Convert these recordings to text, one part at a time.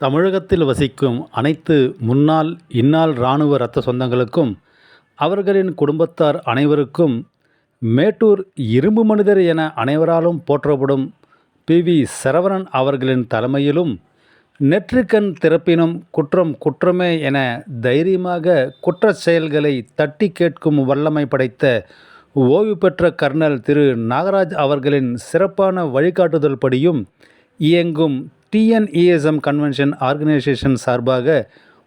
தமிழகத்தில் வசிக்கும் அனைத்து முன்னாள் இந்நாள் இராணுவ இரத்த சொந்தங்களுக்கும் அவர்களின் குடும்பத்தார் அனைவருக்கும் மேட்டூர் இரும்பு மனிதர் என அனைவராலும் போற்றப்படும் பி. வி. சரவணன் அவர்களின் தலைமையிலும் நெற்றிக்கண் திறப்பினும் குற்றம் குற்றமே என தைரியமாக குற்றச் செயல்களை தட்டி கேட்கும் வல்லமை படைத்த ஓய்வு பெற்ற கர்னல் திரு. நாகராஜ் அவர்களின் சிறப்பான வழிகாட்டுதல் படியும் இயங்கும் டிஎன்இஎஸ்எம் கன்வென்ஷன் ஆர்கனைசேஷன் சார்பாக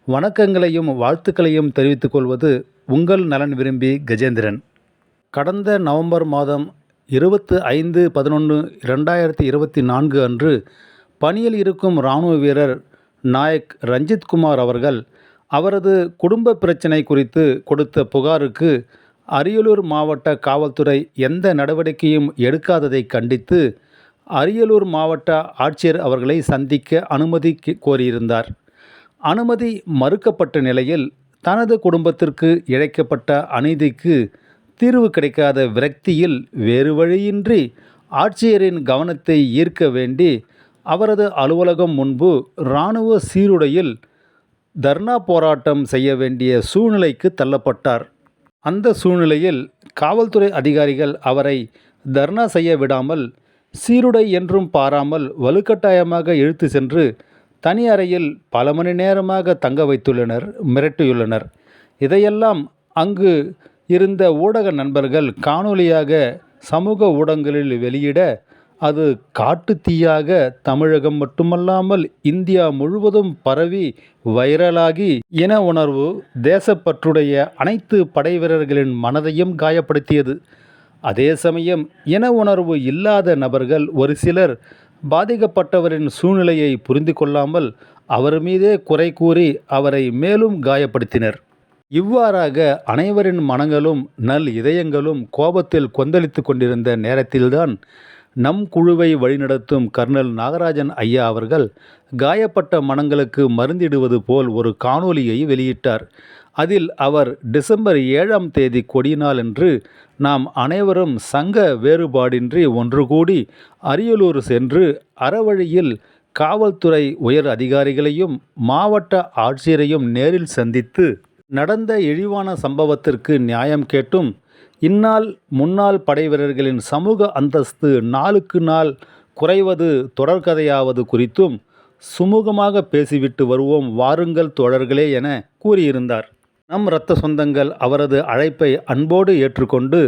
வணக்கங்களையும் வாழ்த்துக்களையும் தெரிவித்துக் கொள்வது உங்கள் நலன் விரும்பி கஜேந்திரன். கடந்த நவம்பர் மாதம் இருபத்து ஐந்து பதினொன்று ரெண்டாயிரத்தி இருபத்தி நான்கு அன்று பணியில் இருக்கும் இராணுவ வீரர் நாயக் ரஞ்சித் குமார் அவர்கள் அவரது குடும்ப பிரச்சினை குறித்து கொடுத்த புகாருக்கு அரியலூர் மாவட்ட காவல்துறை எந்த நடவடிக்கையும் எடுக்காததை கண்டித்து அரியலூர் மாவட்ட ஆட்சியர் அவர்களை சந்திக்க அனுமதி கி- கோரியிருந்தார். அனுமதி மறுக்கப்பட்ட நிலையில் தனது குடும்பத்திற்கு இழைக்கப்பட்ட அநீதிக்கு தீர்வு கிடைக்காத விரக்தியில் வேறு வழியின்றி ஆட்சியரின் கவனத்தை ஈர்க்க வேண்டி அவரது அலுவலகம் முன்பு இராணுவ சீருடையில் தர்ணா போராட்டம் செய்ய வேண்டிய சூழ்நிலைக்கு தள்ளப்பட்டார். அந்த சூழ்நிலையில் காவல்துறை அதிகாரிகள் அவரை தர்ணா செய்ய விடாமல் சீருடை என்றும் பாராமல் வலுக்கட்டாயமாக இழுத்து சென்று தனி அறையில் பல மணி நேரமாக தங்க வைத்துள்ளனர் மிரட்டியுள்ளனர். இதையெல்லாம் அங்கு இருந்த ஊடக நண்பர்கள் காணொலியாக சமூக ஊடகங்களில் வெளியிட அது காட்டுத்தீயாக தமிழகம் மட்டுமல்லாமல் இந்தியா முழுவதும் பரவி வைரலாகி இன உணர்வு தேசப்பற்றுடைய அனைத்து படை வீரர்களின் மனதையும் காயப்படுத்தியது. அதே சமயம் இன உணர்வு இல்லாத நபர்கள் ஒரு சிலர் பாதிக்கப்பட்டவரின் சூழ்நிலையை புரிந்து கொள்ளாமல் அவர் மீதே குறை கூறி அவரை மேலும் காயப்படுத்தினர். இவ்வாறாக அனைவரின் மனங்களும் நல் இதயங்களும் கோபத்தில் கொந்தளித்து கொண்டிருந்த நேரத்தில்தான் நம் குழுவை வழிநடத்தும் கர்னல் நாகராஜன் ஐயா அவர்கள் காயப்பட்ட மனங்களுக்கு மருந்திடுவது போல் ஒரு காணொலியை வெளியிட்டார். அதில் அவர் டிசம்பர் ஏழாம் தேதி கொடியினால் என்று நாம் அனைவரும் சங்க வேறுபாடின்றி ஒன்று கூடி அரியலூர் சென்று அறவழியில் காவல்துறை உயர் அதிகாரிகளையும் மாவட்ட ஆட்சியரையும் நேரில் சந்தித்து நடந்த இழிவான சம்பவத்திற்கு நியாயம் கேட்டும். இந்நாள் முன்னாள் படை வீரர்களின் சமூக அந்தஸ்து நாளுக்கு நாள் குறைவது தொடர்கதையாவது குறித்தும் சுமூகமாக பேசிவிட்டு வருவோம் வாருங்கள் தொடர்களே என கூறியிருந்தார். நம் இரத்த சொந்தங்கள் அவரது அழைப்பை அன்போடு ஏற்றுக்கொண்டு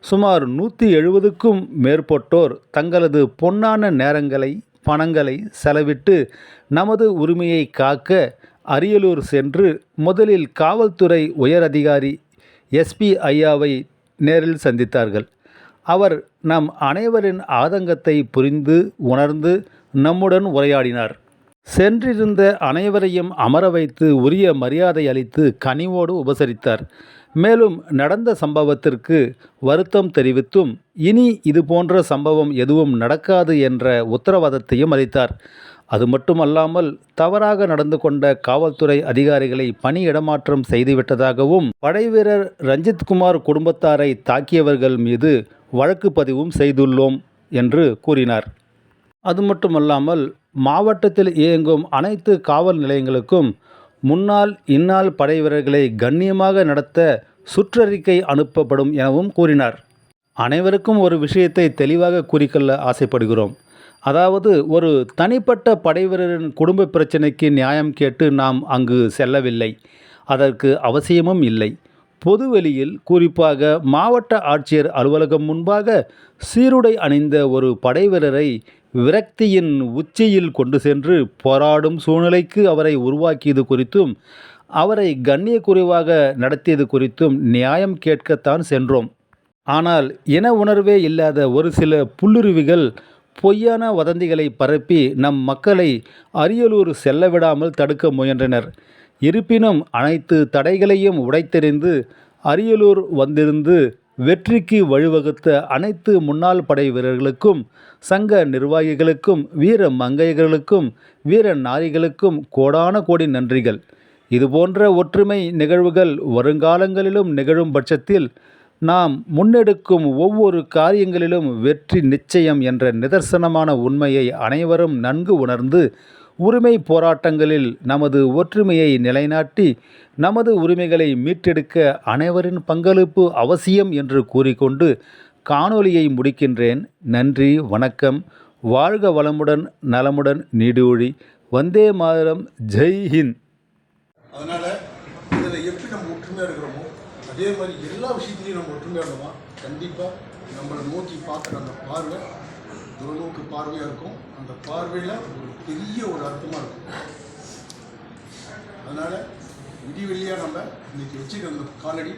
சுமார் நூற்றி எழுபதுக்கும் மேற்பட்டோர் தங்களது பொன்னான நேரங்களை பணங்களை செலவிட்டு நமது உரிமையை காக்க அரியலூர் சென்று முதலில் காவல்துறை உயர் அதிகாரி எஸ்பி ஐயாவை நேரில் சந்தித்தார்கள். அவர் நம் அனைவரின் ஆதங்கத்தை புரிந்து உணர்ந்து நம்முடன் உரையாடினார். சென்றிருந்த அனைவரையும் அமர வைத்து உரிய மரியாதை அளித்து கனிவோடு உபசரித்தார். மேலும் நடந்த சம்பவத்திற்கு வருத்தம் தெரிவித்தும் இனி இது போன்ற சம்பவம் எதுவும் நடக்காது என்ற உத்தரவாதத்தையும் அளித்தார். அது மட்டுமல்லாமல் தவறாக நடந்து கொண்ட காவல்துறை அதிகாரிகளை பணி இடமாற்றம் செய்துவிட்டதாகவும் படைவீரர் ரஞ்சித்குமார் குடும்பத்தாரை தாக்கியவர்கள் மீது வழக்கு பதிவும் செய்துள்ளோம் என்று கூறினார். அது மட்டுமல்லாமல் மாவட்டத்தில் இயங்கும் அனைத்து காவல் நிலையங்களுக்கும் முன்னாள் இந்நாள் படை வீரர்களை கண்ணியமாக நடத்த சுற்றறிக்கை அனுப்பப்படும் எனவும் கூறினார். அனைவருக்கும் ஒரு விஷயத்தை தெளிவாக கூறிக்கொள்ள ஆசைப்படுகிறோம். அதாவது ஒரு தனிப்பட்ட படைவீரரின் குடும்ப பிரச்சனைக்கு நியாயம் கேட்டு நாம் அங்கு செல்லவில்லை. அதற்கு அவசியமும் இல்லை. பொதுவெளியில் குறிப்பாக மாவட்ட ஆட்சியர் அலுவலகம் முன்பாக சீருடை அணிந்த ஒரு படைவீரரை விரக்தியின் உச்சியில் கொண்டு சென்று போராடும் சூழ்நிலைக்கு அவரை உருவாக்கியது குறித்தும் அவரை கண்ணியக்குறைவாக நடத்தியது குறித்தும் நியாயம் கேட்கத்தான் சென்றோம். ஆனால் இன உணர்வே இல்லாத ஒரு சில புல்லுருவிகள் பொய்யான வதந்திகளை பரப்பி நம் மக்களை அரியலூர் செல்ல விடாமல் தடுக்க முயன்றனர். இருப்பினும் அனைத்து தடைகளையும் உடைத்தெறிந்து அரியலூர் வந்திருந்து வெற்றிக்கு வழிவகுத்த அனைத்து முன்னாள் படை வீரர்களுக்கும் சங்க நிர்வாகிகளுக்கும் வீர மங்கையர்களுக்கும் வீர நாரிகளுக்கும் கோடான கோடி நன்றிகள். இதுபோன்ற ஒற்றுமை நிகழ்வுகள் வருங்காலங்களிலும் நிகழும் பட்சத்தில் நாம் முன்னெடுக்கும் ஒவ்வொரு காரியங்களிலும் வெற்றி நிச்சயம் என்ற நிதர்சனமான உண்மையை அனைவரும் நன்கு உணர்ந்து உரிமை போராட்டங்களில் நமது ஒற்றுமையை நிலைநாட்டி நமது உரிமைகளை மீட்டெடுக்க அனைவரின் பங்களிப்பு அவசியம் என்று கூறிக்கொண்டு காணொலியை முடிக்கின்றேன். நன்றி வணக்கம். வாழ்க வளமுடன் நலமுடன் நீடூழி. வந்தே மாதரம். ஜெய் ஹிந்த். அதனால் இதில் எப்படி நம்ம ஒற்றுமையாக இருக்கிறோமோ அதே மாதிரி எல்லா விஷயத்துலையும் நம்ம ஒற்றுமையாக இருந்தோமா? கண்டிப்பாக நம்மளை நோக்கி பார்க்குற அந்த பார்வை தொலைநோக்கு பார்வையாக இருக்கும். அந்த பார்வையில் ஒரு பெரிய ஒரு அர்த்தமாக இருக்கும் அதனால் விடிவெளியாக நம்ம இன்னைக்கு வச்சுக்கிற அந்த காலடி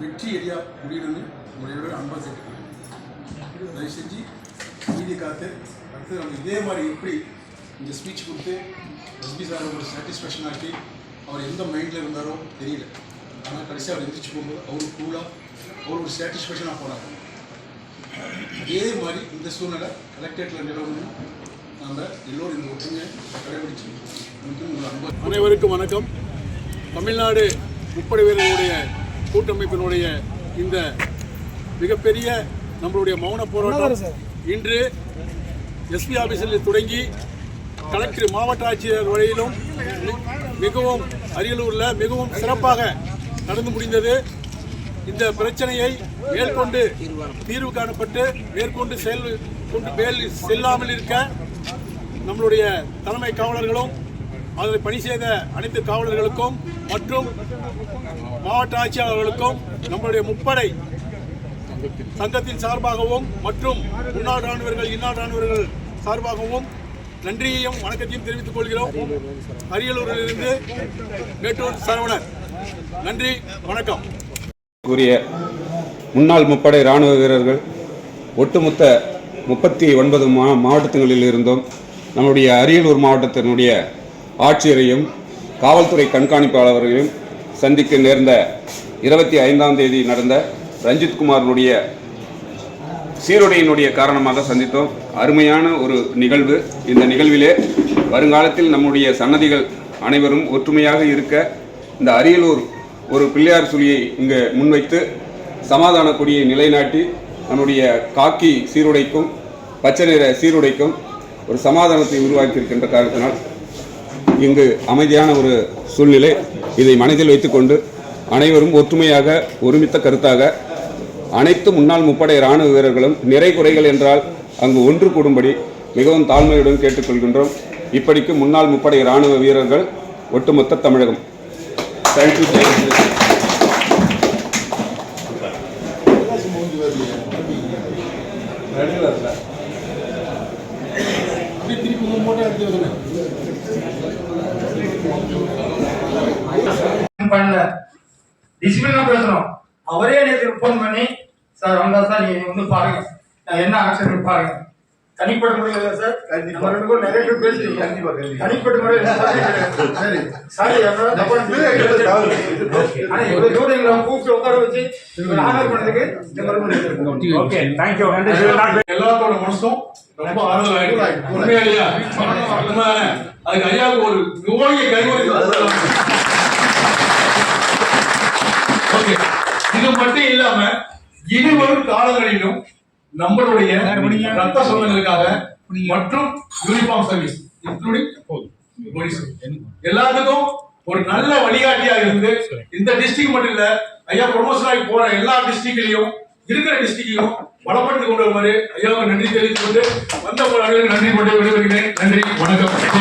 வெற்றி எடியாக முடியணும்னு உங்களுடைய அன்பாக கேட்டுக்கிறேன் தயவு செஞ்சு மீதி காத்து அடுத்து நம்ம இதே மாதிரி எப்படி இந்த ஸ்பீச் கொடுத்து எஸ்பி சார் ஒரு சாட்டிஸ்ஃபேக்ஷன் ஆக்கி அவர் எந்த மைண்டில் இருந்தாரோ தெரியல. ஆனால் கடைசியாக அவர் எந்திரிச்சு போகும்போது அவர் கூலாக அவர் ஒரு சாட்டிஸ்ஃபேக்ஷனாக போகிறாங்க அதே மாதிரி இந்த சூழ்நிலை கலெக்டரேட்டில் நிலவணும் நம்ம எல்லோரும் இந்த ஒற்றுமையை கடைபிடிச்சு உங்களுக்கு உங்கள் அன்பு அனைவருக்கும் வணக்கம். தமிழ்நாடு முப்படை வீரர்களுடைய கூட்டமைப்பினுடைய இந்த மிகப்பெரிய நம்மளுடைய மௌன போராட்டம் இன்று எஸ்பி ஆபீஸில் தொடங்கி கலெக்டர் மாவட்ட ஆட்சியர் வரையிலும் மிகவும் அரியலூரில் மிகவும் சிறப்பாக நடந்து முடிந்தது. இந்த பிரச்சனையை மேற்கொண்டு தீர்வு காணப்பட்டு மேற்கொண்டு செயல் கொண்டு மேல் செல்லாமல் இருக்க நம்மளுடைய தலைமை காவலர்களும் அதில் பணி செய்த அனைத்து காவலர்களுக்கும் மற்றும் மாவட்ட ஆட்சியாளர்களுக்கும் நம்மளுடைய முப்படை சங்கத்தின் சார்பாகவும் மற்றும் முன்னாள் ராணுவர்கள் இன்னாள் ராணுவர்கள் சார்பாகவும் நன்றியையும் வணக்கத்தையும் தெரிவித்துக் கொள்கிறோம். அரியலூரிலிருந்து மேட்டூர் சரவணர் நன்றி வணக்கம். கூறிய முன்னாள் முப்படை ராணுவ வீரர்கள் ஒட்டுமொத்த முப்பத்தி ஒன்பது மா மாவட்டங்களில் இருந்தும் நம்முடைய அரியலூர் மாவட்டத்தினுடைய ஆட்சியரையும் காவல்துறை கண்காணிப்பாளர்களையும் சந்திக்க நேர்ந்த இருபத்தி ஐந்தாம் தேதி நடந்த ரஞ்சித்குமாரினுடைய சீருடையினுடைய காரணமாக சந்தித்தோம். அருமையான ஒரு நிகழ்வு. இந்த நிகழ்விலே வருங்காலத்தில் நம்முடைய சன்னதிகள் அனைவரும் ஒற்றுமையாக இருக்க இந்த அரியலூர் ஒரு பிள்ளையார் சுழியை இங்கு முன்வைத்து சமாதான கொடியை நிலைநாட்டி நம்முடைய காக்கி சீருடைக்கும் பச்சை நிற சீருடைக்கும் ஒரு சமாதானத்தை உருவாக்கியிருக்கின்ற காரணத்தினால் இங்கு அமைதியான ஒரு சூழ்நிலை இதை மனதில் வைத்துக்கொண்டு அனைவரும் ஒற்றுமையாக ஒருமித்த கருத்தாக அனைத்து முன்னாள் முப்படை இராணுவ வீரர்களும் நிறை குறைகள் என்றால் அங்கு ஒன்று கூடும்படி மிகவும் தாழ்மையுடன் கேட்டுக்கொள்கின்றோம். இப்படிக்கு முன்னாள் முப்படை இராணுவ வீரர்கள் ஒட்டுமொத்த தமிழகம். தேங்க்யூ அப்படியே பண்ணல. டிசிப்ளினா அவரே எனக்கு ஃபோன் பண்ணி சார் வந்தா சார் நீங்க வந்து பாருங்க. என்ன ஆக்ஷன் பாருங்க. தனிப்பட்ட முறையில் சார்? நம்ம ரெண்டு பேரும் நிறைய பேர் பேசுறீங்க தனிப்பட்ட முறையில் சரி? சாரி. ஆனா இவ்வளவு தூரம் எங்களை கூப்பிட்டு உட்கார வச்சு ஆனர் பண்ணதுக்கு ஓகே தேங்க்யூ எல்லாத்தோட மனசும் ரொம்ப ஆறுதல் ஆயிடுச்சு உண்மையிலேயே நம்ம அதுக்கு ஐயாவுக்கு ஒரு நோயை கைவரி ஓகே இது மட்டும் இல்லாம இனி வரும் காலங்களிலும் நம்மளுடைய ரத்த சொந்தங்களுக்காக மற்றும் யூனிஃபார்ம் சர்வீஸ் இன்க்ளூடிங் போலீஸ் எல்லாத்துக்கும் ஒரு நல்ல வழிகாட்டியாக இருந்து இந்த டிஸ்ட்ரிக்ட் மட்டும் இல்ல ஐயா ப்ரொமோஷன் ஆகி போற எல்லா டிஸ்ட்ரிக்ட்லயும் இருக்கிற டிஸ்ட்ரிக்டையும் பலப்படுத்தி கொண்டு வருமாறு ஐயாவுக்கு நன்றி தெரிவித்துக் கொண்டு வந்த நன்றி கொண்டு விடைபெறுகிறேன். நன்றி. வணக்கம்.